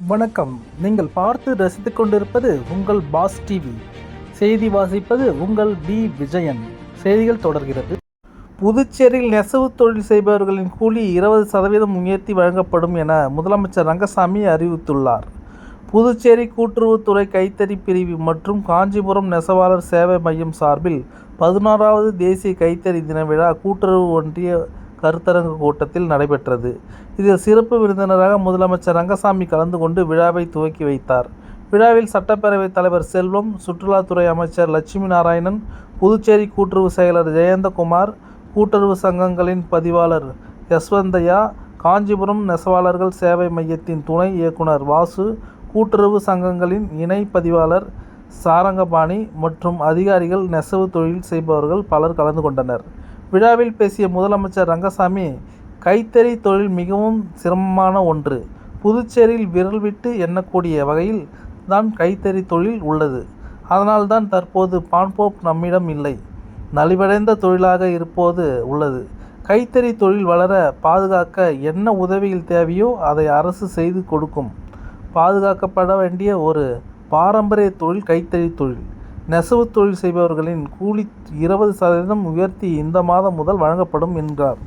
வணக்கம். நீங்கள் பார்த்து ரசித்துக் கொண்டிருப்பது உங்கள் பாஸ் டிவி. செய்தி வாசிப்பது உங்கள் பி விஜயன். செய்திகள் தொடர்கிறது. புதுச்சேரியில் நெசவு தொழில் செய்பவர்களின் கூலி இருபது சதவீதம் உயர்த்தி வழங்கப்படும் என முதலமைச்சர் ரங்கசாமி அறிவித்துள்ளார். புதுச்சேரி கூட்டுறவுத்துறை கைத்தறி பிரிவு மற்றும் காஞ்சிபுரம் நெசவாளர் சேவை மையம் சார்பில் பதினாறாவது தேசிய கைத்தறி தின விழா கூட்டுறவு ஒன்றிய கருத்தரங்கு கூட்டத்தில் நடைபெற்றது. இதில் சிறப்பு விருந்தினராக முதலமைச்சர் ரங்கசாமி கலந்து கொண்டு விழாவை துவக்கி வைத்தார். விழாவில் சட்டப்பேரவைத் தலைவர் செல்வம் சுற்றுலாத்துறை அமைச்சர் லட்சுமி நாராயணன் புதுச்சேரி கூட்டுறவு செயலர் ஜெயந்தகுமார் கூட்டுறவு சங்கங்களின் பதிவாளர் யஸ்வந்தையா காஞ்சிபுரம் நெசவாளர்கள் சேவை மையத்தின் துணை இயக்குனர் வாசு கூட்டுறவு சங்கங்களின் இணை பதிவாளர் சாரங்கபாணி மற்றும் அதிகாரிகள் நெசவு தொழில் செய்பவர்கள் பலர் கலந்து கொண்டனர். விழாவில் பேசிய முதலமைச்சர் ரங்கசாமி கைத்தறி தொழில் மிகவும் சிரமமான ஒன்று. புதுச்சேரியில் விரல் விட்டு எண்ணக்கூடிய வகையில் தான் கைத்தறி தொழில் உள்ளது. அதனால்தான் தற்போது பான்போப் நம்மிடம் இல்லை. நலிவடைந்த தொழிலாக இருப்போது உள்ளது. கைத்தறி தொழில் வளர பாதுகாக்க என்ன உதவிகள் தேவையோ அதை அரசு செய்து கொடுக்கும். பாதுகாக்கப்பட வேண்டிய ஒரு பாரம்பரிய தொழில் கைத்தறி தொழில். நெசவு தொழில் செய்பவர்களின் கூலி இருபது சதவீதம் உயர்த்தி இந்த மாதம் முதல் வழங்கப்படும் என்றார்.